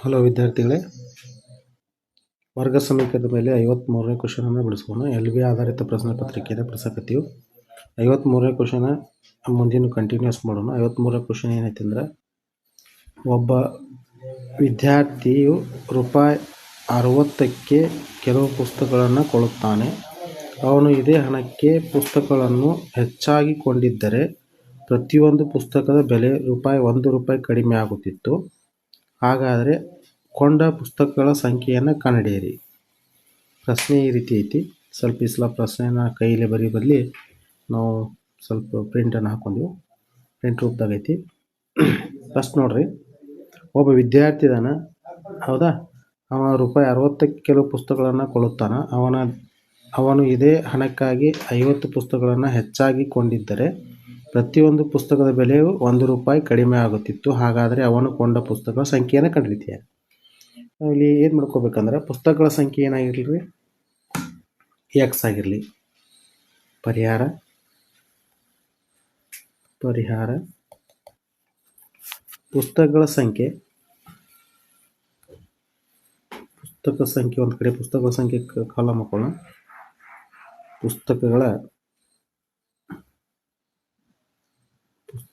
Hello ವಿದ್ಯಾರ್ಥಿಗಳೇ ವರ್ಗ ಸಮೀಕರಣದ ಮೇಲೆ ಐವತ್ತ್ಮೂರನೇ ಕ್ವಶನನ್ನು ಬಿಡಿಸೋಣ ಎಲ್ ಬಿ ಆಧಾರಿತ ಪ್ರಶ್ನೆ ಪತ್ರಿಕೆಯ ಪ್ರಸಕ್ತಿಯು. ಐವತ್ತ್ಮೂರನೇ ಕ್ವಶನ ಮುಂದಿನ ಕಂಟಿನ್ಯೂಸ್ ಮಾಡೋಣ. ಐವತ್ತ್ಮೂರನೇ ಕ್ವಶನ್ ಏನೈತೆ ಅಂದರೆ, ಒಬ್ಬ ವಿದ್ಯಾರ್ಥಿಯು ರೂಪಾಯಿ ಅರವತ್ತಕ್ಕೆ ಕೆಲವು ಪುಸ್ತಕಗಳನ್ನು ಕೊಳ್ಳುತ್ತಾನೆ ಅವನು ಇದೇ ಹಣಕ್ಕೆ ಪುಸ್ತಕಗಳನ್ನು ಹೆಚ್ಚಾಗಿ ಕೊಂಡಿದ್ದರೆ ಪ್ರತಿಯೊಂದು ಪುಸ್ತಕದ ಬೆಲೆ ರೂಪಾಯಿ ಒಂದು ರೂಪಾಯಿ ಕಡಿಮೆ ಆಗುತ್ತಿತ್ತು. ಹಾಗಾದರೆ ಕೊಂಡ ಪುಸ್ತಕಗಳ ಸಂಖ್ಯೆಯನ್ನು ಕಂಡುಹಿಡಿಯಿರಿ ಪ್ರಶ್ನೆ ಈ ರೀತಿ ಐತಿ. ಸ್ವಲ್ಪ ಈ ಸಲ ಕೈಯಲ್ಲಿ ಬರೀ ಬದಲಿ ನಾವು ಸ್ವಲ್ಪ ಪ್ರಿಂಟನ್ನು ಹಾಕೊಂಡ್ವಿ ಪ್ರಿಂಟ್ ರೂಪದಾಗ ಐತಿ. ಫಸ್ಟ್ ನೋಡ್ರಿ. ಒಬ್ಬ ವಿದ್ಯಾರ್ಥಿ ಇದಾನ ಹೌದಾ? ಅವ ರೂಪಾಯಿ ಅರವತ್ತಕ್ಕೆ ಕೆಲವು ಪುಸ್ತಕಗಳನ್ನು ಕೊಳ್ಳುತ್ತಾನೆ ಅವನ, ಅವನು ಇದೇ ಹಣಕ್ಕಾಗಿ ಐವತ್ತು ಪುಸ್ತಕಗಳನ್ನು ಹೆಚ್ಚಾಗಿ ಕೊಂಡಿದ್ದರೆ ಪ್ರತಿಯೊಂದು ಪುಸ್ತಕದ ಬೆಲೆಯೂ ಒಂದು ರೂಪಾಯಿ ಕಡಿಮೆ ಆಗುತ್ತಿತ್ತು. ಹಾಗಾದರೆ ಅವನು ಕೊಂಡ ಪುಸ್ತಕಗಳ ಸಂಖ್ಯೆಯನ್ನು ಕಂಡುಹಿಡಿತೀಯ ಇಲ್ಲಿ ಏನು ಮಾಡ್ಕೋಬೇಕಂದ್ರೆ ಪುಸ್ತಕಗಳ ಸಂಖ್ಯೆ ಏನಾಗಿರಲಿ? ಎಕ್ಸ್ ಆಗಿರಲಿ. ಪರಿಹಾರ. ಪರಿಹಾರ. ಪುಸ್ತಕಗಳ ಸಂಖ್ಯೆ. ಪುಸ್ತಕ ಸಂಖ್ಯೆ ಒಂದು ಕಡೆ, ಪುಸ್ತಕಗಳ ಸಂಖ್ಯೆ ಕಾಲ ಹಾಕೋಣ. ಪುಸ್ತಕಗಳ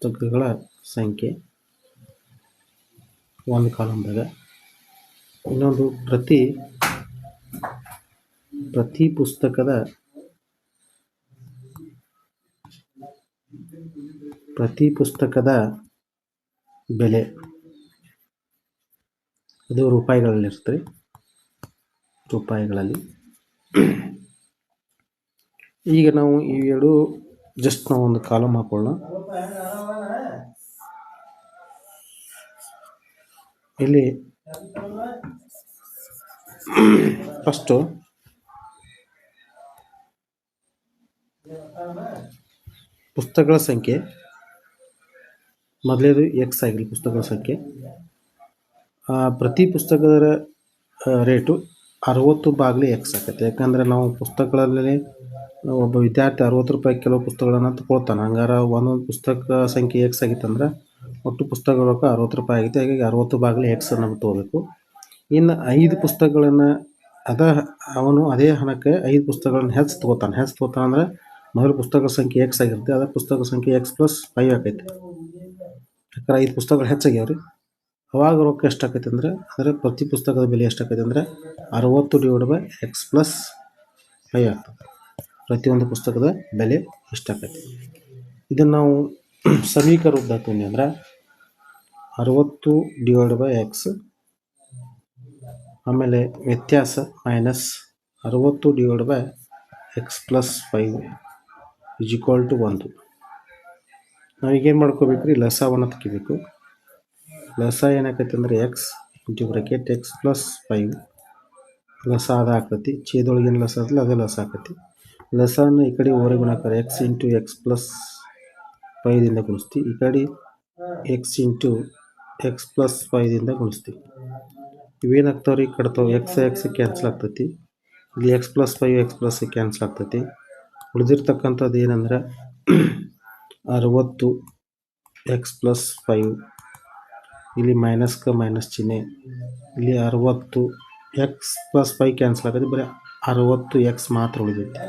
ಪುಸ್ತಕಗಳ ಸಂಖ್ಯೆ ಒಂದು ಕಾಲಮ್ದಾಗ ಇನ್ನೊಂದು ಪ್ರತಿ ಪ್ರತಿ ಪುಸ್ತಕದ ಪ್ರತಿ ಪುಸ್ತಕದ ಬೆಲೆ. ಇದು ರೂಪಾಯಿಗಳಲ್ಲಿ ಇರ್ತದೆ ರೂಪಾಯಿಗಳಲ್ಲಿ. ಈಗ ನಾವು ಈ ಎರಡು ಜಸ್ಟ್ ನಾವು ಒಂದು ಕಾಲಮ್ ಹಾಕೊಳ್ಳೋಣ. ಇಲ್ಲಿ ಫಸ್ಟು ಪುಸ್ತಕಗಳ ಸಂಖ್ಯೆ. ಮೊದಲೇದು ಎಕ್ಸ್ ಆಗಿರಲಿ ಪುಸ್ತಕಗಳ ಸಂಖ್ಯೆ. ಪ್ರತಿ ಪುಸ್ತಕದ ರೇಟು ಅರವತ್ತು ಬಾಗಿಲು ಎಕ್ಸ್ ಆಗತ್ತೆ ಯಾಕಂದರೆ ನಾವು ಪುಸ್ತಕಗಳಲ್ಲಿ ಒಬ್ಬ ವಿದ್ಯಾರ್ಥಿ ಅರವತ್ತು ರೂಪಾಯಿ ಕೆಲವು ಪುಸ್ತಕಗಳನ್ನು ತಗೊಳ್ತಾನೆ. ಹಂಗಾರೆ ಒಂದೊಂದು ಪುಸ್ತಕ ಸಂಖ್ಯೆ ಎಕ್ಸ್ ಆಗಿತ್ತಂದ್ರೆ ಒಟ್ಟು ಪುಸ್ತಕಗಳ ರೊಕ್ಕ ಅರವತ್ತು ರೂಪಾಯಿ ಆಗಿದೆ. ಹಾಗಾಗಿ ಅರವತ್ತು ಬಾಗಿಲು ಎಕ್ಸ್ ನಾವು ತೊಗೋಬೇಕು. ಇನ್ನು ಐದು ಪುಸ್ತಕಗಳನ್ನು ಅದ ಅವನು ಅದೇ ಹಣಕ್ಕೆ ಐದು ಪುಸ್ತಕಗಳನ್ನು ಹೆಚ್ಚು ತೊಗೋತಾನೆ. ಹೆಚ್ಚು ತೊಗೋತಾನೆ ಅಂದರೆ ಮೊದಲು ಪುಸ್ತಕ ಸಂಖ್ಯೆ ಎಕ್ಸ್ ಆಗಿರುತ್ತೆ. ಅದೇ ಪುಸ್ತಕ ಸಂಖ್ಯೆ ಎಕ್ಸ್ ಪ್ಲಸ್ ಫೈವ್ ಆಕೈತೆ. ಯಾಕಂದ್ರೆ ಐದು ಪುಸ್ತಕಗಳು ಹೆಚ್ಚಾಗ್ಯಾವ ರೀ ಅವಾಗ ರೊಕ್ಕ ಎಷ್ಟು ಆಕೈತೆ ಅಂದರೆ ಅಂದರೆ ಪ್ರತಿ ಪುಸ್ತಕದ ಬೆಲೆ ಎಷ್ಟು ಆಕೈತೆ ಅಂದರೆ ಅರವತ್ತು divide by x plus five ಆಗ್ತದೆ. ಪ್ರತಿಯೊಂದು ಪುಸ್ತಕದ ಬೆಲೆ ಎಷ್ಟಾಕೈತಿ ಇದನ್ನು ನಾವು ಸಮೀಕರಣ ತೊಗೊಂಡ್ವಿ ಅಂದ್ರೆ ಅರವತ್ತು ಡಿವೈಡ್ ಬೈ ಎಕ್ಸ್ ಆಮೇಲೆ ವ್ಯತ್ಯಾಸ ಮೈನಸ್ ಅರವತ್ತು divide by x plus five is equal to ಒಂದು. ನಾವೀಗೇನು ಮಾಡ್ಕೋಬೇಕು ರೀ? ಲಸವನ್ನು ತೆಗಿಬೇಕು. ಲಸ ಏನಾಕೈತೆ ಅಂದರೆ x into bracket x plus five ಲಸ ಅದು ಆಕತಿ ಛೇದೊಳಗೇನು ಲಸ ಅದಲ್ಲ ಅದೇ ಲಸ ಆಕೈತಿ. ಲಸನ ಈ ಕಡೆ ಓರೆ ಗುಣಾಕಾರ ಎಕ್ಸ್ ಇಂಟು ಎಕ್ಸ್ ಪ್ಲಸ್ ಫೈದಿಂದ ಗುಣಿಸ್ತೀವಿ ಈ ಕಡೆ ಎಕ್ಸ್ ಇಂಟು ಎಕ್ಸ್ ಪ್ಲಸ್ ಫೈದಿಂದ ಗುಣಿಸ್ತೀವಿ ಇವೇನಾಗ್ತಾವ್ರಿ? ರೀ ಕಡ್ತಾವೆ ಎಕ್ಸ್ ಎಕ್ಸ್ ಕ್ಯಾನ್ಸಲ್ ಆಗ್ತೈತಿ. ಇಲ್ಲಿ x plus five x plus cancel ಆಗ್ತೈತಿ. ಉಳಿದಿರ್ತಕ್ಕಂಥದ್ದು ಏನಂದ್ರೆ ಅರವತ್ತು ಎಕ್ಸ್ ಪ್ಲಸ್ ಫೈವ್ ಇಲ್ಲಿ ಮೈನಸ್ಗೆ ಮೈನಸ್ ಚಿಹ್ನೆ. ಇಲ್ಲಿ ಅರವತ್ತು ಎಕ್ಸ್ ಪ್ಲಸ್ ಫೈವ್ ಕ್ಯಾನ್ಸಲ್ ಆಗುತ್ತೆ ಬರೀ ಅರವತ್ತು ಎಕ್ಸ್ ಮಾತ್ರ ಉಳಿದೈತಿ.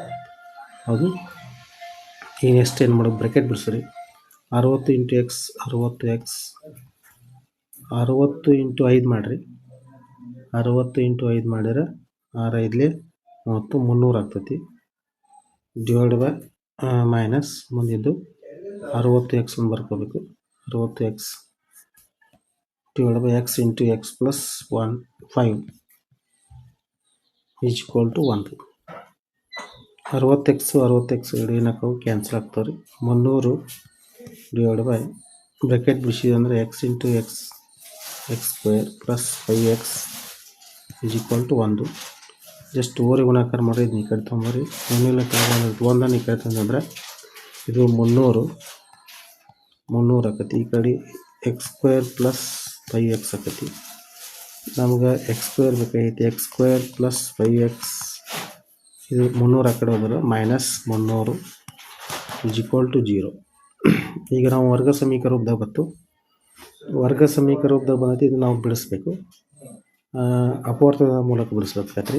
ಹೌದು? ಈಗ ನೆಕ್ಸ್ಟ್ ಏನು ಮಾಡೋದು? ಬ್ರೆಕೆಟ್ ಬಿಡಿಸ್ರಿ. ಅರವತ್ತು ಇಂಟು ಎಕ್ಸ್ ಅರವತ್ತು ಎಕ್ಸ್ ಅರವತ್ತು ಇಂಟು ಐದು ಮಾಡಿರಿ. ಅರವತ್ತು ಇಂಟು ಐದು ಮಾಡಿದ್ರೆ ಆರು ಐದಲಿ ಮೂವತ್ತು, ಮುನ್ನೂರು ಆಗ್ತೈತಿ. ಡಿವೈಡ್ ಬೈ ಮೈನಸ್ ಮುಂದಿದ್ದು ಅರವತ್ತು ಎಕ್ಸ್ ಅಂತ ಬರ್ಕೋಬೇಕು. ಅರವತ್ತು x divide by x into x plus one five is equal to ಒಂದು ಅರವತ್ತು ಎಕ್ಸು ಅರವತ್ತು ಎಕ್ಸ್ ಏನಕ್ಕವು ಕ್ಯಾನ್ಸಲ್ ಆಗ್ತಾವೆ ರೀ ಮುನ್ನೂರು ಡಿವೈಡ್ ಬೈ ಬ್ರೆಕೆಟ್ ಬಿಡಿಸಿದೆ ಅಂದರೆ x into x x square plus five x is equal to ಒಂದು. ಜಸ್ಟ್ ಓರಿ ಗುಣಾಕಾರ ಮಾಡಿ ಇದನ್ನ ಈ ಕಡೆ ತೊಗೊಂಬರಿ ಒಂದಿಲ್ಲ ಒಂದನ್ನು ಈ ಕಡೆ ತಂದಂದ್ರೆ ಇದು ಮುನ್ನೂರು. ಮುನ್ನೂರು ಆಕತಿ. ಈ ಕಡೆ x square plus five x ಆಕತಿ. ನಮ್ಗೆ ಎಕ್ಸ್ ಸ್ಕ್ವೇರ್ ಬೇಕಾಗೈತಿ. X square plus five x ಇದು ಮುನ್ನೂರು ಆ ಕಡೆ ಹೋದ್ರೆ ಮೈನಸ್ ಮುನ್ನೂರು ಇಸ್ ಈಕ್ವಲ್ ಟು ಜೀರೋ ಈಗ ನಾವು ವರ್ಗ ಸಮೀಕ ರೂಪದಾಗ ಬಂತು. ವರ್ಗ ಸಮೀಕ ರೂಪದಾಗ ಬಂದೈತಿ ಇದು ನಾವು ಬಿಡಿಸ್ಬೇಕು. ಅಪವರ್ತ ಅಪವರ್ತನ ವಿಧಾನ ಮೂಲಕ ಬಿಡಿಸ್ಬೇಕಾಗತ್ತೆ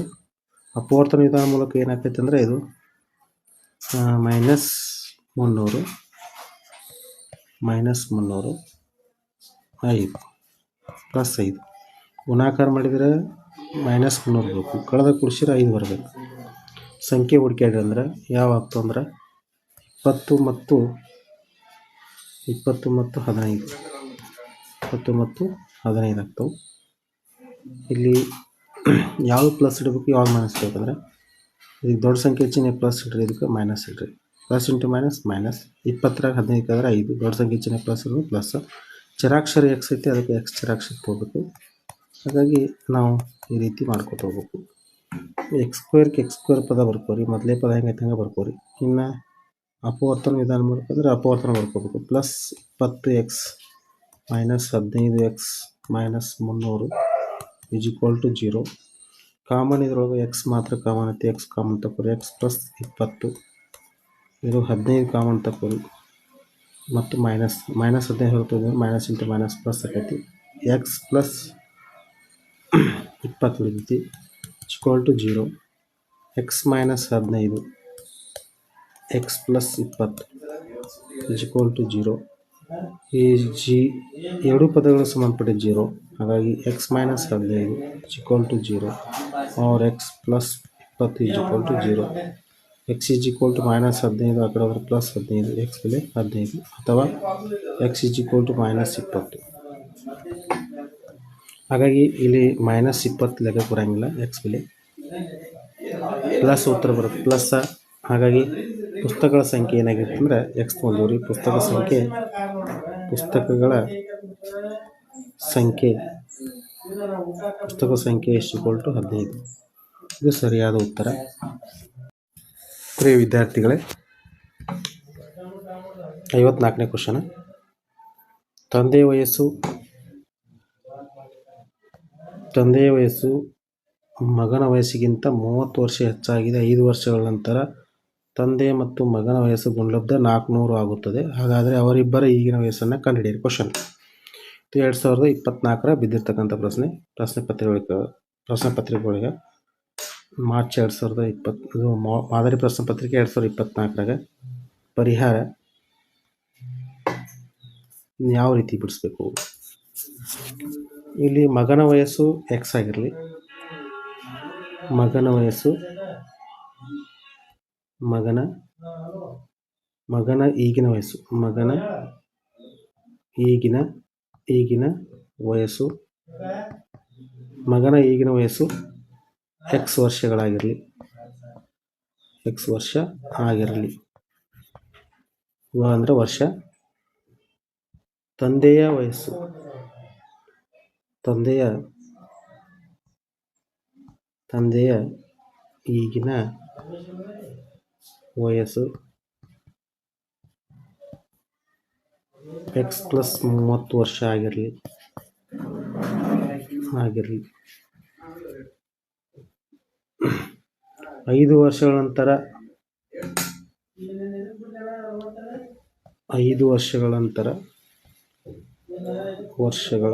ಅಪವರ್ತನ ವಿಧಾನ ಮೂಲಕ ಏನಾಗ್ತೈತೆ ಅಂದರೆ ಇದು ಮೈನಸ್ ಮುನ್ನೂರು ಮೈನಸ್ ಮುನ್ನೂರು, ಐದು ಪ್ಲಸ್ ಐದು. ಗುಣಾಕಾರ ಮಾಡಿದರೆ ಮೈನಸ್ ಮುನ್ನೂರು ಬೇಕು. ಕಳೆದ ಕುಡಿಸಿದ್ರೆ ಐದು ಬರಬೇಕು. ಸಂಖ್ಯೆ ಹುಡುಕ್ಯಾಡ್ರಿ ಅಂದ್ರೆ ಯಾವ ಅಂದ್ರೆ ಇಪ್ಪತ್ತು ಮತ್ತು ಇಪ್ಪತ್ತು ಮತ್ತು ಹದಿನೈದು. ಇಪ್ಪತ್ತು ಮತ್ತು ಹದಿನೈದು ಆಗ್ತವೆ. ಇಲ್ಲಿ ಯಾವ ಪ್ಲಸ್ ಇಡಬೇಕು ಯಾವಾಗ ಮೈನಸ್ ಇಡಬೇಕಂದ್ರೆ, ಇದಕ್ಕೆ ದೊಡ್ಡ ಸಂಖ್ಯೆ ಚಿಹ್ನೆ ಪ್ಲಸ್ ಇಡ್ರಿ ಇದಕ್ಕೆ ಮೈನಸ್ ಇಡ್ರಿ. ಪ್ಲಸ್ ಇಂಟು ಮೈನಸ್ ಮೈನಸ್ ಇಪ್ಪತ್ತರಾಗ ಹದಿನೈದು ಆದರೆ ಐದು. ದೊಡ್ಡ ಸಂಖ್ಯೆ ಚಿಹ್ನೆ ಪ್ಲಸ್ ಇರೋದು ಪ್ಲಸ್ ಚರಾಕ್ಷರ ಎಕ್ಸ್ ಐತಿ, ಅದಕ್ಕೆ ಎಕ್ಸ್ ಚರಾಕ್ಷರ ಹೋಗ್ಬೇಕು ಹಾಗಾಗಿ ನಾವು ಈ ರೀತಿ ಮಾಡ್ಕೊತ ಹೋಗ್ಬೇಕು. ಎಕ್ಸ್ ಸ್ಕ್ವೇರ್ಗೆ ಎಕ್ಸ್ ಸ್ಕ್ವೇರ್ ಪದ ಬರ್ಕೋರಿ. ಮೊದಲೇ ಪದ ಹೆಂಗೈತೆ ಹಂಗೆ ಬರ್ಕೋರಿ. ಇನ್ನು ಅಪವರ್ತನ ವಿಧಾನ ಮಾಡ್ಬೇಕಂದ್ರೆ ಅಪವರ್ತನ ಮಾಡ್ಕೋಬೇಕು. ಪ್ಲಸ್ ಇಪ್ಪತ್ತು ಎಕ್ಸ್ ಮೈನಸ್ ಹದಿನೈದು ಎಕ್ಸ್ ಮೈನಸ್ ಮುನ್ನೂರು is equal to zero common ಇದ್ರೊಳಗೆ ಎಕ್ಸ್ ಮಾತ್ರ ಕಾಮನ್ ಐತಿ. ಎಕ್ಸ್ ಕಾಮನ್ ತಗೋರಿ ಎಕ್ಸ್ ಪ್ಲಸ್ ಇಪ್ಪತ್ತು. ಇದು ಹದಿನೈದು ಕಾಮನ್ ತಗೋರಿ ಮತ್ತು ಮೈನಸ್ ಮೈನಸ್ ಹದಿನೈದು ಹೇಳ್ತದೆ ಮೈನಸ್ ಇಂಟು ಮೈನಸ್ ಪ್ಲಸ್ ಆಗೈತಿ ಎಕ್ಸ್ ಪ್ಲಸ್ ಇಪ್ಪತ್ತು ಉಳಿದೈತಿ equal to zero x minus ಹದಿನೈದು. ಎಕ್ಸ್ ಪ್ಲಸ್ ಇಪ್ಪತ್ತು ಇಕ್ವಲ್ ಟು ಜೀರೋ ಈ ಜಿ ಎರಡೂ ಪದಗಳು ಸಂಬಂಧಪಟ್ಟ ಜೀರೋ ಹಾಗಾಗಿ ಎಕ್ಸ್ ಮೈನಸ್ ಹದಿನೈದು equal to zero or x plus ಇಪ್ಪತ್ತು is equal to zero x is equal to minus ಹದಿನೈದು, ಆ ಕಡೆ ಹೋದ್ರೆ ಪ್ಲಸ್ ಹದಿನೈದು ಎಕ್ಸ್ ಬೆಲೆ ಹದಿನೈದು. ಅಥವಾ x is equal to minus ಇಪ್ಪತ್ತು. ಹಾಗಾಗಿ ಇಲ್ಲಿ ಮೈನಸ್ ಇಪ್ಪತ್ತು ಲೆಕ್ಕಕ್ಕೆ ಬರೋಂಗಿಲ್ಲ ಎಕ್ಸ್ ಬೆಲೆ. ಪ್ಲಸ್ ಉತ್ತರ ಬರುತ್ತೆ ಪ್ಲಸ್ ಹಾಗಾಗಿ ಪುಸ್ತಕಗಳ ಸಂಖ್ಯೆ ಏನಾಗಿರುತ್ತೆ ಅಂದರೆ ಎಕ್ಸ್ ಒಂದೂರಿ ಪುಸ್ತಕ ಸಂಖ್ಯೆ, ಪುಸ್ತಕಗಳ ಸಂಖ್ಯೆ. ಪುಸ್ತಕ ಸಂಖ್ಯೆ ಎಷ್ಟು ಈಕ್ವಲ್ ಟು ಹದಿನೈದು? ಇದು ಸರಿಯಾದ ಉತ್ತರ. ಪ್ರಿಯ ವಿದ್ಯಾರ್ಥಿಗಳೇ, ಐವತ್ನಾಲ್ಕನೇ ಕ್ವಶನ ತಂದೆ ವಯಸ್ಸು ತಂದೆಯ ವಯಸ್ಸು ಮಗನ ವಯಸ್ಸಿಗಿಂತ ಮೂವತ್ತು ವರ್ಷ ಹೆಚ್ಚಾಗಿದೆ, ಐದು ವರ್ಷಗಳ ನಂತರ ತಂದೆ ಮತ್ತು ಮಗನ ವಯಸ್ಸು ಗುಣಲಬ್ಧ ನಾಲ್ಕುನೂರು ಆಗುತ್ತದೆ. ಹಾಗಾದರೆ ಅವರಿಬ್ಬರ ಈಗಿನ ವಯಸ್ಸನ್ನು ಕಂಡುಹಿಡಿಯಿರಿ. ಕ್ವಶನ್ ಇದು ಎರಡು ಸಾವಿರದ ಇಪ್ಪತ್ನಾಲ್ಕರ ಬಿದ್ದಿರ್ತಕ್ಕಂಥ ಪ್ರಶ್ನೆ. ಪ್ರಶ್ನೆ ಪತ್ರಿಕೆ, ಪ್ರಶ್ನೆ ಪತ್ರಿಕೆಗಳಿಗೆ ಮಾರ್ಚ್ ಎರಡು ಸಾವಿರದ ಇಪ್ಪತ್ತು ಮಾದರಿ ಪ್ರಶ್ನೆ ಪತ್ರಿಕೆ ಎರಡು ಸಾವಿರದ ಇಪ್ಪತ್ನಾಲ್ಕರಾಗ ಪರಿಹಾರ ಯಾವ ರೀತಿ ಬಿಡಿಸ್ಬೇಕು? ಇಲ್ಲಿ ಮಗನ ವಯಸ್ಸು ಎಕ್ಸ್ ಆಗಿರಲಿ, ಮಗನ ವಯಸ್ಸು ಮಗನ ಮಗನ ಈಗಿನ ವಯಸ್ಸು, ಮಗನ ಈಗಿನ ಈಗಿನ ವಯಸ್ಸು, ಮಗನ ಈಗಿನ ವಯಸ್ಸು ಎಕ್ಸ್ ವರ್ಷಗಳಾಗಿರಲಿ ಎಕ್ಸ್ ವರ್ಷ ಆಗಿರಲಿ. ವ ಅಂದರೆ ವರ್ಷ ತಂದೆಯ ವಯಸ್ಸು. ತಂದೆಯ ತಂದೆಯ ಈಗಿನ ವಯಸ್ಸು ಎಕ್ಸ್ ಪ್ಲಸ್ ಮೂವತ್ತು ವರ್ಷ ಆಗಿರಲಿ. ಆಗಿರಲಿ. ಐದು ವರ್ಷಗಳ ನಂತರ ಐದು ವರ್ಷಗಳ ನಂತರ ವರ್ಷಗಳ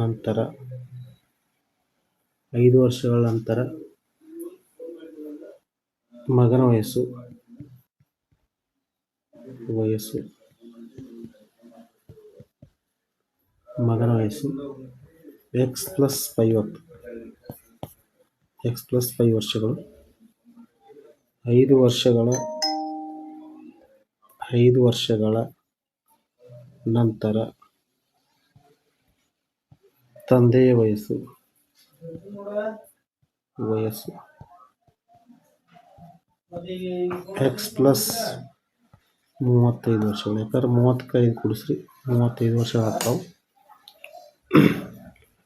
ನಂತರ ಐದು ವರ್ಷಗಳ ನಂತರ ಮಗನ ವಯಸ್ಸು. ವಯಸ್ಸು. ಮಗನ ವಯಸ್ಸು. ಎಕ್ಸ್ ಪ್ಲಸ್ ಐವತ್ತು ಎಕ್ಸ್ ಪ್ಲಸ್ ಫೈವ್ ವರ್ಷಗಳು. ಐದು ವರ್ಷಗಳ ಐದು ವರ್ಷಗಳ ನಂತರ ತಂದೆಯ ವಯಸ್ಸು. ವಯಸ್ಸು. ಎಕ್ಸ್ ಪ್ಲಸ್ ಮೂವತ್ತೈದು ವರ್ಷಗಳು ಯಾಕಂದ್ರೆ ಮೂವತ್ತೈದು ಕುಡಿಸ್ರಿ. ಮೂವತ್ತೈದು ವರ್ಷ ಆಗ್ತಾವೆ.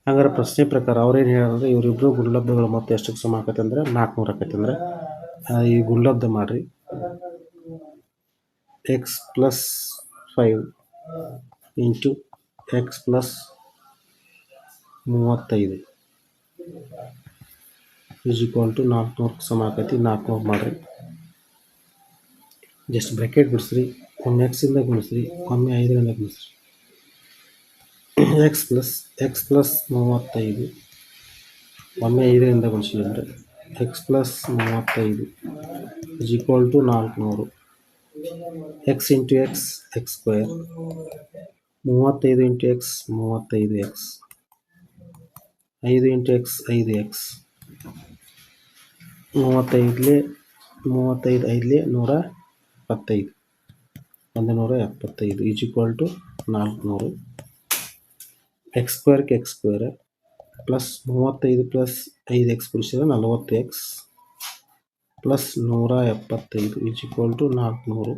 ಹಂಗಾರೆ ಪ್ರಶ್ನೆ ಪ್ರಕಾರ ಅವ್ರೇನು ಹೇಳಿದ್ರೆ ಇವರಿಬ್ಬರು ಗುಂಡ್ಲಬ್ಧಗಳು ಮೊತ್ತ ಎಷ್ಟಕ್ಕೆ ಸಮ ಆಕೈತೆ ಅಂದ್ರೆ ನಾಲ್ಕುನೂರು ಆಕೈತೆ ಅಂದ್ರೆ ಈ ಗುಂಡ್ಲಬ್ಧ ಮಾಡಿರಿ. X plus five into x plus ಮೂವತ್ತೈದು ಈಸ್ ಈಕ್ವಲ್ ಟು ನಾಲ್ಕುನೂರಕ್ಕೆ ಸಮ ಆಕೈತಿ, ನಾಲ್ಕುನೂರು ಮಾಡಿರಿ. ಜಸ್ಟ್ ಬ್ರ್ಯಾಕೆಟ್ ಬಿಡಿಸ್ರಿ ಒಮ್ಮೆ ಎಕ್ಸಿಂದ ಗುಣಿಸ್ರಿ ಒಮ್ಮೆ ಐದರಿಂದ ಗುಣಿಸ್ರಿ. ಎಕ್ಸ್ ಪ್ಲಸ್ ಎಕ್ಸ್ ಪ್ಲಸ್ ಮೂವತ್ತೈದು ಒಮ್ಮೆ ಐದರಿಂದ ಗುಣಿಸಿದ್ರೆ ಎಕ್ಸ್ ಪ್ಲಸ್ ಮೂವತ್ತೈದು ಇಸ್ ಈಕ್ವಲ್ ಟು ನಾಲ್ಕುನೂರು. X into x x square ಮೂವತ್ತೈದು ಇಂಟು ಎಕ್ಸ್ ಮೂವತ್ತೈದು ಎಕ್ಸ್ ಐದು ಇಂಟು ಎಕ್ಸ್ ಐದು ಎಕ್ಸ್ ಮೂವತ್ತೈದಲೇ, ಮೂವತ್ತೈದು ಐದಲೇ ನೂರ ಎಪ್ಪತ್ತೈದು. ಒಂದು ನೂರ ಎಪ್ಪತ್ತೈದು ಈಜ್ ಈಕ್ವಲ್ ಟು ನಾಲ್ಕುನೂರು. ಎಕ್ಸ್ ಸ್ಕ್ವೇರ್ಗೆ ಎಕ್ಸ್ ಸ್ಕ್ವೇರ್ ಪ್ಲಸ್ ಮೂವತ್ತೈದು ಪ್ಲಸ್ ಐದು ಎಕ್ಸ್ ಬಿಡಿಸಿದ್ರೆ ನಲವತ್ತು ಎಕ್ಸ್ ಪ್ಲಸ್ ನೂರ ಎಪ್ಪತ್ತೈದು ಈಜ್ ಈಕ್ವಲ್ ಟು ನಾಲ್ಕುನೂರು.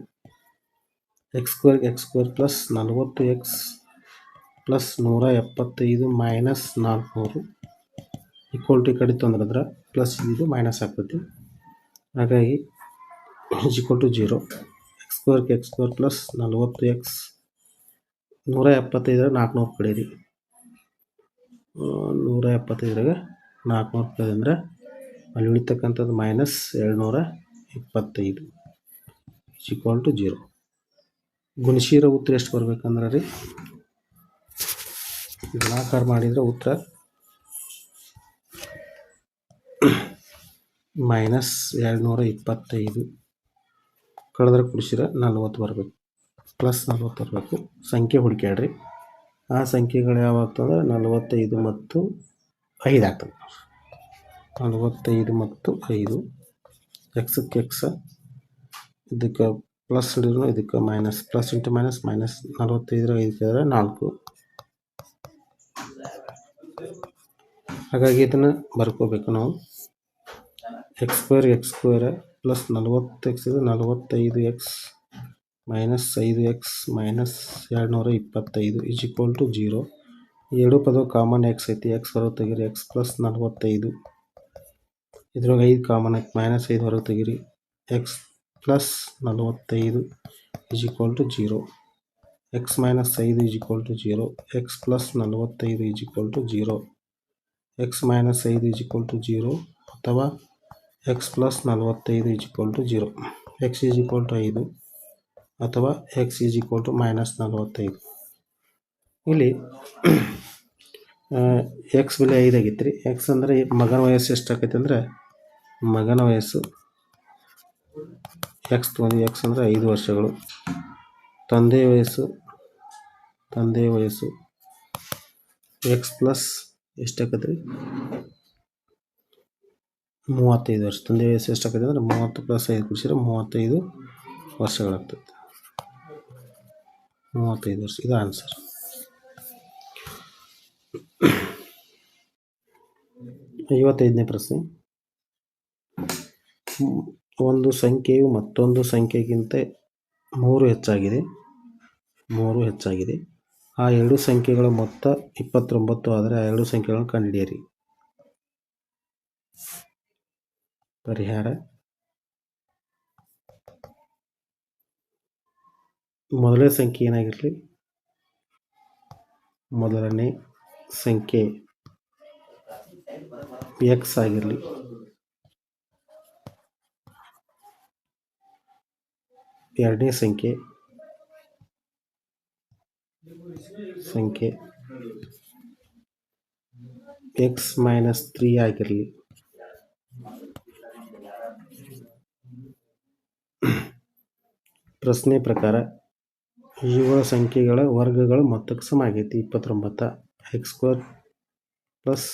ಎಕ್ಸ್ ಸ್ಕ್ವೇರ್ಗೆ ಎಕ್ಸ್ ಸ್ಕ್ವೇರ್ ಪ್ಲಸ್ ನಲವತ್ತು ಎಕ್ಸ್ ಪ್ಲಸ್ ನೂರ ಎಪ್ಪತ್ತೈದು ಮೈನಸ್ ನಾಲ್ಕುನೂರು. ಈಕ್ವಲ್ ಟು ಈ ಕಡೆ ತಂದ್ರೆ ಪ್ಲಸ್ ಇದು ಮೈನಸ್ ಆಗ್ತೈತಿ. ಹಾಗಾಗಿ is equal to zero x ಸ್ಕ್ವೇರ್ಗೆ ಎಕ್ಸ್ ಸ್ಕ್ವೇರ್ ಪ್ಲಸ್ ನಲವತ್ತು ಎಕ್ಸ್ ನೂರ ಎಪ್ಪತ್ತೈದರ ನಾಲ್ಕುನೂರು ಕಡೀರಿ ನೂರ ಎಪ್ಪತ್ತೈದರಾಗ ನಾಲ್ಕುನೂರು ಕಡೆ ಅಂದರೆ ಅಲ್ಲಿ ಉಳಿತಕ್ಕಂಥದ್ದು ಮೈನಸ್ ಏಳ್ನೂರ ಇಪ್ಪತ್ತೈದು ಈಸ್ ಈಕ್ವಲ್ ಟು ಜೀರೋ ಗುಣಶೀರ ಉತ್ತರ ಎಷ್ಟು ಬರ್ಬೇಕಂದ್ರೆ ರೀ? ಗುಣಾಕಾರ ಮಾಡಿದರೆ ಉತ್ತರ ಮೈನಸ್ ಎರಡುನೂರ ಇಪ್ಪತ್ತೈದು ಕಳೆದ್ರೆ ಕುಡಿಸಿರ ನಲ್ವತ್ತು ಬರಬೇಕು. ಪ್ಲಸ್ ನಲ್ವತ್ತು ಬರಬೇಕು. ಸಂಖ್ಯೆ ಹುಡುಕ್ಯಾಡ್ರಿ. ಆ ಸಂಖ್ಯೆಗಳು ಯಾವಾಗ್ತಂದ್ರೆ ನಲವತ್ತೈದು ಮತ್ತು ಐದು ಆಗ್ತದೆ. ನಲವತ್ತೈದು ಮತ್ತು ಐದು. ಎಕ್ಸಕ್ಕೆ ಎಕ್ಸ ಇದಕ್ಕೆ ಪ್ಲಸ್ ಹಿಡಿದ್ರು ಇದಕ್ಕೆ minus plus into minus minus ನಲವತ್ತೈದರ ಐದು ಕೇಳಿದ್ರೆ ನಾಲ್ಕು. ಹಾಗಾಗಿ ಇದನ್ನು ಬರ್ಕೋಬೇಕು ನಾವು. X square x square plus ನಲವತ್ತು ಎಕ್ಸ್ ಇದು ನಲವತ್ತೈದು ಎಕ್ಸ್ ಮೈನಸ್ ಐದು ಎಕ್ಸ್ ಮೈನಸ್ ಎರಡುನೂರ ಇಪ್ಪತ್ತೈದು ಈಸ್ ಈಕ್ವಲ್ ಟು ಜೀರೋ ಎರಡು ಪದ ಕಾಮನ್ ಎಕ್ಸ್ ಐತಿ ಎಕ್ಸ್ ಹೊರಗೆ ತೆಗೀರಿ ಎಕ್ಸ್ ಪ್ಲಸ್ ನಲವತ್ತೈದು. ಇದ್ರೊಳಗೆ ಐದು ಕಾಮನ್ ಐತಿ ಮೈನಸ್ ಐದು ಹೊರಗೆ ತೆಗೀರಿ ಎಕ್ಸ್ ಪ್ಲಸ್ ನಲವತ್ತೈದು is equal to zero x minus ಐದು is equal to zero x plus ನಲವತ್ತೈದು is equal to zero x minus ಐದು ಇಸ್ ಈಕ್ವಲ್ ಟು ಜೀರೋ ಅಥವಾ ಎಕ್ಸ್ ಪ್ಲಸ್ ನಲವತ್ತೈದು is equal to zero x is equal to ಐದು ಅಥವಾ x is equal to minus ನಲವತ್ತೈದು. ಇಲ್ಲಿ X ಬೆಲೆ ಐದು ಆಗೈತೆ ರೀ ಎಕ್ಸ್ ಅಂದರೆ ಮಗನ ವಯಸ್ಸು ಎಷ್ಟು ಆಕೈತೆ ಅಂದರೆ ಮಗನ ವಯಸ್ಸು. ಎಕ್ಸ್ ತೊಂದು ಎಕ್ಸ್ ಅಂದರೆ ಐದು ವರ್ಷಗಳು. ತಂದೆ ವಯಸ್ಸು ತಂದೆ ವಯಸ್ಸು. ಎಕ್ಸ್ ಪ್ಲಸ್ ಎಷ್ಟು ಆಕೈತೆ ರೀ ಮೂವತ್ತೈದು ವರ್ಷ, ತಂದೆ ವಯಸ್ಸು ಎಷ್ಟು ಆಕೈತೆ ಅಂದರೆ ಮೂವತ್ತು ಪ್ಲಸ್ ಐದು ಕುಡಿಸಿದ್ರೆ ಮೂವತ್ತೈದು ವರ್ಷಗಳಾಗ್ತದೆ. ಮೂವತ್ತೈದು ವರ್ಷ, ಇದು ಆನ್ಸರ್ ಐವತ್ತೈದನೇ ಪ್ರಶ್ನೆ. ಒಂದು ಸಂಖ್ಯೆಯು ಮತ್ತೊಂದು ಸಂಖ್ಯೆಗಿಂತ ಮೂರು ಹೆಚ್ಚಾಗಿದೆ. ಮೂರು ಹೆಚ್ಚಾಗಿದೆ. ಆ ಎರಡು ಸಂಖ್ಯೆಗಳ ಮೊತ್ತ ಇಪ್ಪತ್ತೊಂಬತ್ತು, ಆದರೆ ಆ ಎರಡು ಸಂಖ್ಯೆಗಳನ್ನು ಕಂಡುಹಿಡಿಯಿರಿ. ಪರಿಹಾರ. ಮೊದಲನೇ ಸಂಖ್ಯೆ ಏನಾಗಿರಲಿ? ಮೊದಲನೇ ಸಂಖ್ಯೆ ಎಕ್ಸ್ ಆಗಿರಲಿ. ಎರಡನೇ ಸಂಖ್ಯೆ ಸಂಖ್ಯೆ ಎಕ್ಸ್ ಮೈನಸ್ ತ್ರೀ ಆಗಿರಲಿ. ಪ್ರಶ್ನೆ ಪ್ರಕಾರ ಇವುಗಳ ಸಂಖ್ಯೆಗಳ ವರ್ಗಗಳು ಮೊತ್ತಕ್ಕೆ ಸಮ ಆಗೈತಿ. ಇಪ್ಪತ್ತೊಂಬತ್ತ x square plus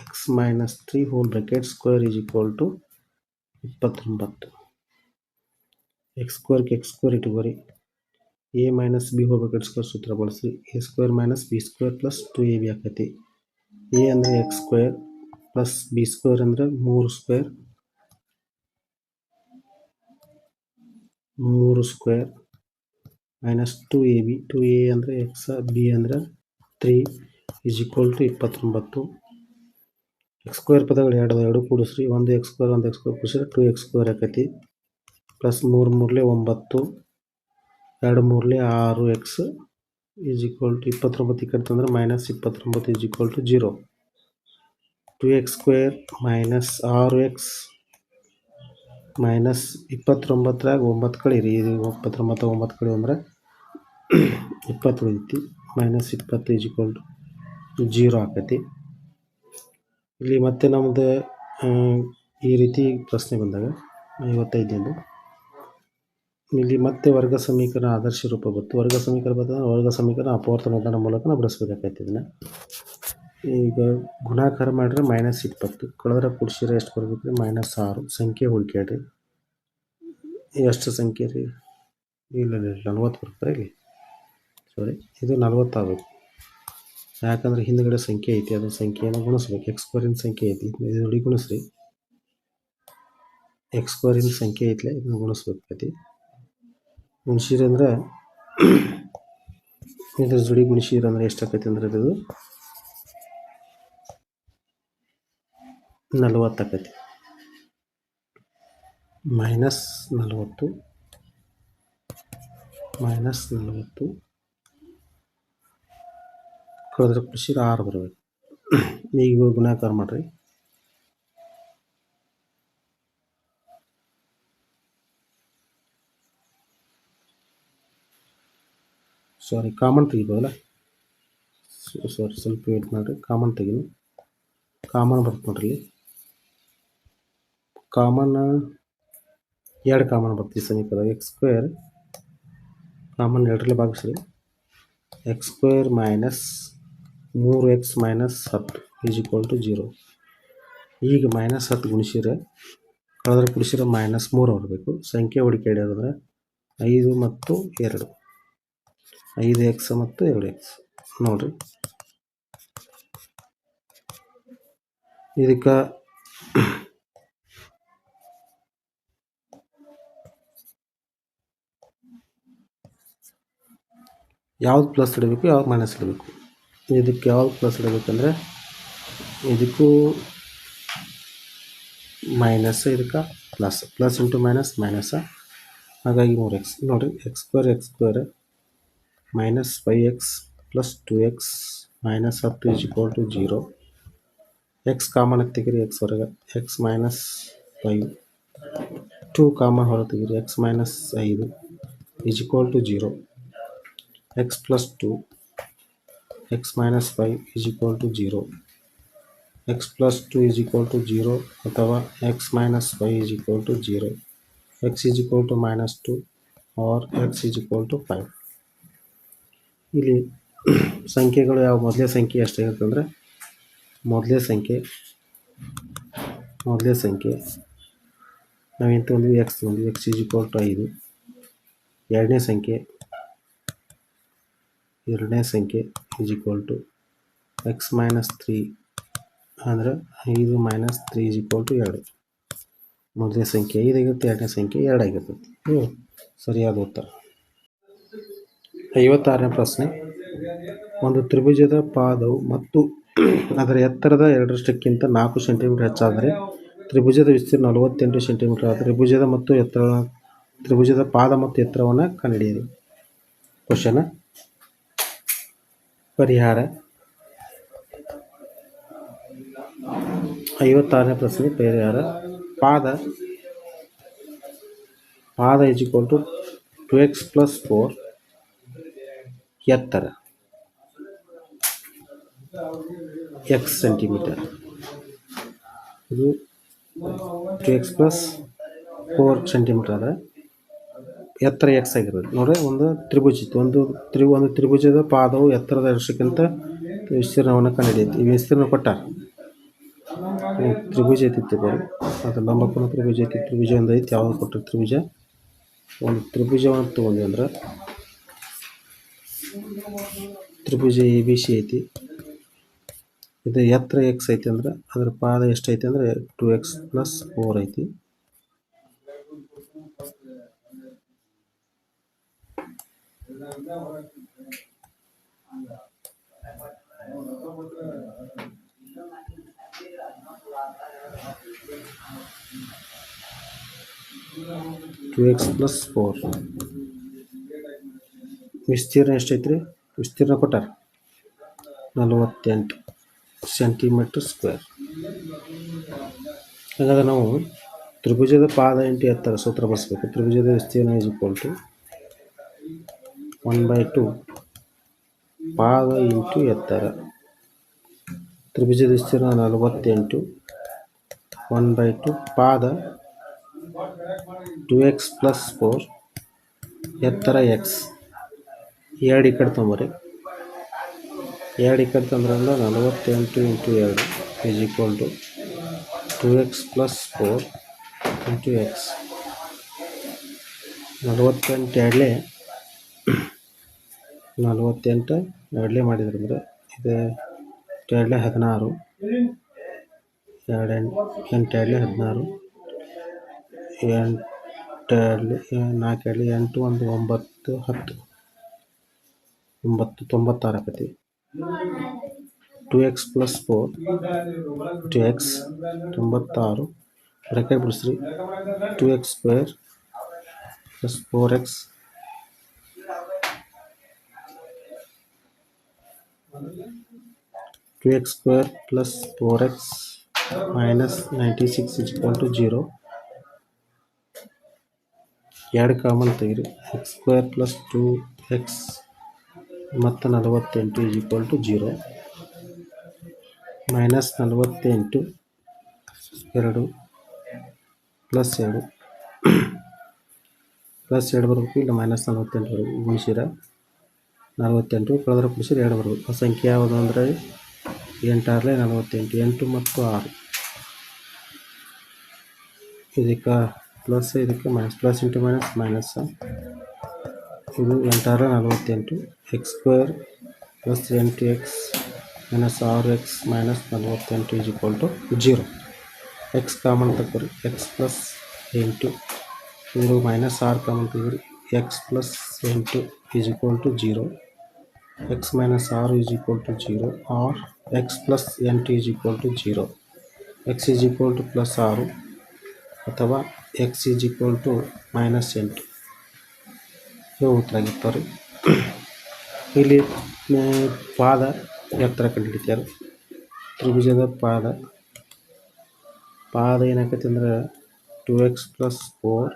x minus three whole bracket square is equal to ಇಪ್ಪತ್ತೊಂಬತ್ತು. ಎಕ್ಸ್ ಸ್ಕ್ವೇರ್ಗೆ X square ಇಟ್ಕೋರಿ a minus b whole bracket square ಸೂತ್ರ ಬಳಸಿ a square minus b square plus two a b ಆಕೈತಿ. ಎ ಅಂದರೆ x square plus b square ಅಂದರೆ ಮೂರು square ಮೂರು square minus two a b two a ಅಂದರೆ X B ಅಂದರೆ three is equal to ಇಪ್ಪತ್ತೊಂಬತ್ತು. ಎಕ್ಸ್ ಸ್ಕ್ವೇರ್ ಪದಗಳು ಎರಡು ಎರಡು ಕೂಡಿಸ್ರಿ. ಒಂದು ಎಕ್ಸ್ ಸ್ಕ್ವೇರ್ ಒಂದು ಎಕ್ಸ್ ಸ್ಕ್ವೇರ್ ಕೂಡಿಸಿದ್ರೆ ಟು ಎಕ್ಸ್ ಸ್ಕ್ವೇರ್ ಆಕೈತಿ. ಪ್ಲಸ್ ಮೂರು ಮೂರಲೆ ಒಂಬತ್ತು. ಎರಡು ಮೂರಲೆ ಆರು ಎಕ್ಸ್ ಈಸ್ ಈಕ್ವಲ್ ಟು ಇಪ್ಪತ್ತೊಂಬತ್ತು. ಈ ಕಡೆ ತಂದ್ರೆ ಮೈನಸ್ ಇಪ್ಪತ್ತೊಂಬತ್ತು is equal to zero two x square minus ಆರು ಎಕ್ಸ್ ಮೈನಸ್ ಇಪ್ಪತ್ತೊಂಬತ್ತರಾಗ ಒಂಬತ್ತು ಕಳೀರಿ ಇದು ಇಪ್ಪತ್ತೊಂಬತ್ತು, ಒಂಬತ್ತು ಕಳಿ ಅಂದ್ರೆ ಇಪ್ಪತ್ತು ಉಳಿತೈತಿ ಮೈನಸ್ ಇಪ್ಪತ್ತು ಟು ಜೀರೋ ಆಕೈತಿ. ಇಲ್ಲಿ ಮತ್ತೆ ನಮ್ಮದು ಈ ರೀತಿ ಪ್ರಶ್ನೆ ಬಂದಾಗ ಐವತ್ತೈದನೇದು. ಇಲ್ಲಿ ಮತ್ತೆ ವರ್ಗ ಸಮೀಕರಣ ಆದರ್ಶ ರೂಪ ಬಂತು. ವರ್ಗ ಸಮೀಕರಣ ಬರ್ತದೆ ವರ್ಗ ಸಮೀಕರಣ ಅಪವರ್ತನ ವಿಧಾನ ಮೂಲಕ ನಾವು ಬಿಡಿಸ್ಬೇಕಾಗ್ತೈತೆ ಇದನ್ನು. ಈಗ ಗುಣಾಕಾರ ಮಾಡಿದ್ರೆ ಮೈನಸ್ ಇಪ್ಪತ್ತು. ಕಳೆದ್ರೆ ಕೂಡಿಸಿದ್ರೆ ಎಷ್ಟು ಬರ್ಬೇಕು ರೀ ಮೈನಸ್ ಆರು. ಸಂಖ್ಯೆ ಹುಡುಕ್ಯಾಡ್ರಿ ಎಷ್ಟು ಸಂಖ್ಯೆ ರೀ? ಇಲ್ಲ ಇಲ್ಲ ನಲ್ವತ್ತು ಬರ್ತಾರೆ ಇಲ್ಲಿ. ಸಾರಿ ಇದು ನಲ್ವತ್ತಾಗಬೇಕು. ಯಾಕಂದ್ರೆ ಹಿಂದ್ಗಡೆ ಸಂಖ್ಯೆ ಐತಿ. ಅದು ಸಂಖ್ಯೆಯನ್ನು ಗುಣಿಸ್ಬೇಕು. ಎಕ್ಸ್ ಸ್ಕ್ವೇರಿನ ಸಂಖ್ಯೆ ಐತಿ. ಇದು ನೋಡಿ ಗುಣಿಸ್ರಿ. ಎಕ್ಸ್ ಸ್ಕ್ವೇರಿನ ಸಂಖ್ಯೆ ಐತ್ಲೆ. ಇದನ್ನು ಗುಣಿಸ್ಬೇಕಾಗೈತಿ ಗುಣಿಸಿರಂದ್ರೆ ಇದ್ರ ಜೋಡಿ ಗುಣಿಸಿರಂದ್ರೆ ಎಷ್ಟಾಕೈತಿ ಅಂದ್ರೆ ಇದು? ನಲವತ್ತಾಕೈತಿ ಮೈನಸ್ ನಲವತ್ತು ಮೈನಸ್ ನಲವತ್ತು, ಕಳೆದ್ರೆ ಕೃಷಿ ಆರು ಬರಬೇಕು. ಈಗ ಗುಣಾಕಾರ ಮಾಡಿರಿ. ಸಾರಿ ಕಾಮನ್ ತೆಗಿಬೋದಲ್ಲ? ಸಾರಿ ಸ್ವಲ್ಪ ವೇಟ್ ಮಾಡಿರಿ. ಕಾಮನ್ ತೆಗೀನಿ. ಕಾಮನ್ ಬರ್ತು ನೋಡ್ರಿ ಕಾಮನ್ ಎರಡು ಕಾಮನ್ ಬರ್ತೀವಿ ಸಮೀಕರಣ. ಎಕ್ಸ್ ಸ್ಕ್ವೇರ್ ಕಾಮನ್ ಎರಡರಲ್ಲಿ ಭಾಗಿಸ್ರಿ. ಎಕ್ಸ್ ಸ್ಕ್ವೇರ್ ಮೈನಸ್ ಮೂರು ಎಕ್ಸ್ ಮೈನಸ್ ಹತ್ತು ಈಸ್ ಈಕ್ವಲ್ ಟು ಜೀರೋ ಈಗ ಮೈನಸ್ ಹತ್ತು ಗುಣಿಸಿದ್ರೆ ಕಳೆದ್ರೆ ಕುಡಿಸಿದ್ರೆ ಮೈನಸ್ ಮೂರು ಬರಬೇಕು ಸಂಖ್ಯೆ ಹೊಡಿಕೆ ಹೇಳಿದ್ರೆ ಐದು ಮತ್ತು ಎರಡು. ಐದು ಎಕ್ಸ್ ಮತ್ತು ಎರಡು ಎಕ್ಸ್ ನೋಡಿರಿ. ಇದಕ್ಕೆ ಯಾವ್ದು ಪ್ಲಸ್ ಇಡಬೇಕು, ಯಾವ್ದು ಮೈನಸ್ ಇಡಬೇಕು? ಇದಕ್ಕೆ ಯಾವ್ದು ಪ್ಲಸ್ ಇಡಬೇಕಂದ್ರೆ, ಇದಕ್ಕೂ ಮೈನಸ್ ಇದಕ್ಕೆ plus plus into minus minus ಹಾಗಾಗಿ ಮೂರು ಎಕ್ಸ್ ನೋಡಿರಿ x square x square minus five x plus two x minus ಹತ್ತು is equal to zero x common ತೆಗೀರಿ ಎಕ್ಸ್ ಹೊರಗೆ. X minus five two common ಹೊರ ತೆಗೀರಿ ಎಕ್ಸ್ ಮೈನಸ್ ಐದು is equal to zero x plus two x minus five is equal to zero x plus two is equal to zero ಅಥವಾ x minus five is equal to zero x is equal to minus two or x is equal to five ಇಲ್ಲಿ ಸಂಖ್ಯೆಗಳು ಯಾವ ಮೊದಲೇ ಸಂಖ್ಯೆ ಎಷ್ಟಾಗಿರುತ್ತೆ ಅಂದರೆ ಮೊದಲೇ ಸಂಖ್ಯೆ ಮೊದಲೇ ಸಂಖ್ಯೆ. ನಾವೇನು ತೊಗೊಂಡ್ವಿ? ಎಕ್ಸ್ ತೊಗೊಂಡ್ವಿ. ಎಕ್ಸ್ ಈಸ್ ಈಕ್ವಲ್ ಟು ಐದು. ಎರಡನೇ ಸಂಖ್ಯೆ ಎರಡನೇ ಸಂಖ್ಯೆ is equal to x minus three ಅಂದರೆ ಐದು minus three is equal to ಎರಡು. ಮೊದಲನೇ ಸಂಖ್ಯೆ ಐದಾಗಿರುತ್ತೆ ಎರಡನೇ ಸಂಖ್ಯೆ ಎರಡಾಗಿರ್ತೈತಿ ಹ್ಞೂ ಸರಿಯಾದ ಉತ್ತರ. ಐವತ್ತಾರನೇ ಪ್ರಶ್ನೆ. ಒಂದು ತ್ರಿಭುಜದ ಪಾದವು ಮತ್ತು ಅದರ ಎತ್ತರದ ಎರಡರಷ್ಟಕ್ಕಿಂತ ನಾಲ್ಕು ಸೆಂಟಿಮೀಟರ್ ಹೆಚ್ಚಾದರೆ ತ್ರಿಭುಜದ ವಿಸ್ತೀರ್ಣ ನಲವತ್ತೆಂಟು ಸೆಂಟಿಮೀಟರ್ ಆದರೆ ತ್ರಿಭುಜದ ಮತ್ತು ಎತ್ತರ ತ್ರಿಭುಜದ ಪಾದ ಮತ್ತು ಎತ್ತರವನ್ನು ಕಂಡುಹಿಡಿಯಿರಿ. ಕ್ವಶನ ಪರಿಹಾರ. ಐವತ್ತಾರನೇ ಪ್ರಶ್ನೆ, ಪರಿಹಾರ. ಪಾದ. ಪಾದ is equal to two x plus four ಎತ್ತರ. ಎಕ್ಸ್ ಸೆಂಟಿಮೀಟರ್ ಇದು two x plus four centimetre ಆದರೆ ಎತ್ತರ ಎಕ್ಸ್ ಆಗಿರೋದು. ನೋಡ್ರಿ, ಒಂದು ತ್ರಿಭುಜ ಇತ್ತು. ಒಂದು ತ್ರಿ, ಒಂದು ತ್ರಿಭುಜದ ಪಾದವು ಎತ್ತರದ ವರ್ಷಕ್ಕಿಂತ ವಿಸ್ತೀರ್ಣವನ್ನು ಕಂಡುಹಿಡಿಯುತ್ತೆ ಈ ವಿಸ್ತೀರ್ಣ ಕೊಟ್ಟ ತ್ರಿಭುಜ ಐತಿತ್ತು ಬರೀ. ಅದು ಲಂಬಕೋನ ತ್ರಿಭುಜ ಐತಿ ತ್ರಿಭುಜ ಒಂದು ಐತಿ. ಯಾವ್ದು ಕೊಟ್ಟರು ತ್ರಿಭುಜ? ಒಂದು ತ್ರಿಭುಜವನ್ನು ತೊಗೊಂಡ್ವಿ ಅಂದ್ರೆ ತ್ರಿಭುಜ ಎ ಬಿ ಸಿ ಐತಿ. ಇದು ಎತ್ತರ ಎಕ್ಸ್ ಐತಿ ಅಂದ್ರೆ ಅದ್ರ ಪಾದ ಎಷ್ಟು ಐತಿ ಅಂದ್ರೆ ಟು ಎಕ್ಸ್ ಪ್ಲಸ್ ಫೋರ್ ಐತಿ. ಟು ಎಕ್ಸ್ ಪ್ಲಸ್ ಫೋರ್ ವಿಸ್ತೀರ್ಣ ಎಷ್ಟೈತ್ರಿ? ವಿಸ್ತೀರ್ಣ ಕೊಟ್ಟಾರ? ನಲವತ್ತೆಂಟು ಸೆಂಟಿಮೀಟರ್ ಸ್ಕ್ವೇರ್ ಹಾಗಾದ್ರೆ ನಾವು ತ್ರಿಭುಜದ ಪಾದ ಎಂಟು ಎತ್ತರ ಸೂತ್ರ ಬಳಸಬೇಕು. ತ್ರಿಭುಜದ ವಿಸ್ತೀರ್ಣ is two one by two ಪಾದ ಇಂಟು ಎತ್ತರ. ತ್ರಿಭುಜ ವಿಸ್ತೀರ್ಣ ನಲವತ್ತೆಂಟು. ಒನ್ ಬೈ ಟು ಪಾದ ಟು ಎಕ್ಸ್ ಪ್ಲಸ್ ಫೋರ್, ಎತ್ತರ ಎಕ್ಸ್. ಎರಡು ಈ ಕಡೆ ತೊಂಬರಿ. ಎರಡು ಈ ಕಡೆ ತಂದ್ರಲ್ಲ ನಲವತ್ತೆಂಟು ಇಂಟು ಎರಡು is equal to two x plus four into x ನಲವತ್ತೆಂಟು ಎರಡಲೇ ನಲವತ್ತೆಂಟು ಎರಡನೇ ಮಾಡಿದ್ರು ಅಂದರೆ ಇದು ಎರಡನೇ ಹದಿನಾರು. ಎರಡು ಎಂಟು ಎಂಟು ಎರಡನೇ ಹದಿನಾರು. ಎಂಟು ಎರಡಲೇ ನಾಲ್ಕು ಎರಡಲೇ ಎಂಟು ಒಂದು ಒಂಬತ್ತು ಹತ್ತು. ಒಂಬತ್ತು, ತೊಂಬತ್ತಾರು ಆಕತಿ. Two x plus four, two x ತೊಂಬತ್ತಾರು. Bracket ಬಿಡಿಸ್ರಿ. Two x square plus four x two x square plus four x minus ninety six is equal to zero ಎರಡು ಕಾಮನ್ ತೆಗಿರಿ x square plus two x ಮತ್ತು ನಲವತ್ತೆಂಟು is equal to zero minus ನಲವತ್ತೆಂಟು ಎರಡು plus ಎರಡು. Plus ಎರಡು ಬರಬೇಕು, ಇಲ್ಲ ಮೈನಸ್ ನಲವತ್ತೆಂಟು ಬರಬೇಕು, ಗುಣಿಸಿರ? ನಲವತ್ತೆಂಟು ಕಳೆದ್ರೆ ಗುಣಿಸಿರ ಎರಡು ಬರಬೇಕು ಸಂಖ್ಯೆ ಯಾವುದು ಅಂದರೆ ಎಂಟಾರಲೆ ನಲವತ್ತೆಂಟು, ಎಂಟು ಮತ್ತು ಆರು. ಇದಕ್ಕೆ ಪ್ಲಸ್ ಇದಕ್ಕೆ minus plus into minus minus ಇದು ಎಂಟಾರ ನಲವತ್ತೆಂಟು ಎಕ್ಸ್ ಸ್ಕ್ವೇರ್ ಪ್ಲಸ್ ಎಂಟು ಎಕ್ಸ್ ಮೈನಸ್ ಆರು ಎಕ್ಸ್ ಮೈನಸ್ ನಲವತ್ತೆಂಟು is equal to zero x common ತಗೋರಿ ಎಕ್ಸ್ ಪ್ಲಸ್ ಎಂಟು ಇದು ಮೈನಸ್ ಆರು ಕಾಮನ್ ತಗೋರಿ ಎಕ್ಸ್ ಪ್ಲಸ್ ಎಂಟು is equal to zero x minus ಆರು is equal to zero or x plus ಎಂಟು is equal to zero x is equal to plus ಆರು ಅಥವಾ x is equal to minus ಎಂಟು ಇವು ಉತ್ತರ ಆಗಿರ್ತಾವೆ ರೀ ಇಲ್ಲಿ ಆ, ಪಾದ ಎತ್ತರ ಕಂಡುಹಿಡಿತಾರೆ ತ್ರಿಭುಜದ ಪಾದ ಪಾದ ಏನಾಕೈತಿ ಅಂದ್ರೆ two x plus four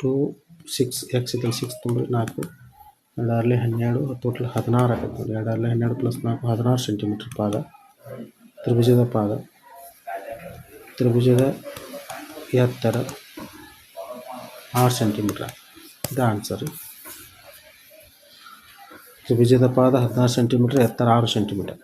two six x ಇದ್ದಲ್ಲಿ ಸಿಕ್ಸ್ ತುಂಬ ನಾಲ್ಕು ಎರಡರಲ್ಲಿ ಹನ್ನೆರಡು ಟೋಟಲ್ ಹದಿನಾರು ಆಗತ್ತೆ ನೋಡಿ. ಎರಡರಲ್ಲಿ ಹನ್ನೆರಡು ಪ್ಲಸ್ ನಾಲ್ಕು ಹದಿನಾರು ಸೆಂಟಿಮೀಟ್ರ್ ಪಾದ. ತ್ರಿಭುಜದ ಪಾದ. ತ್ರಿಭುಜದ ಎತ್ತರ ಆರು ಸೆಂಟಿಮೀಟ್ರ್. ಇದು ಆನ್ಸರ್ ತ್ರಿಭುಜದ ಪಾದ ಹದಿನಾರು ಸೆಂಟಿಮೀಟ್ರ್, ಎತ್ತರ ಆರು ಸೆಂಟಿಮೀಟ್ರ್.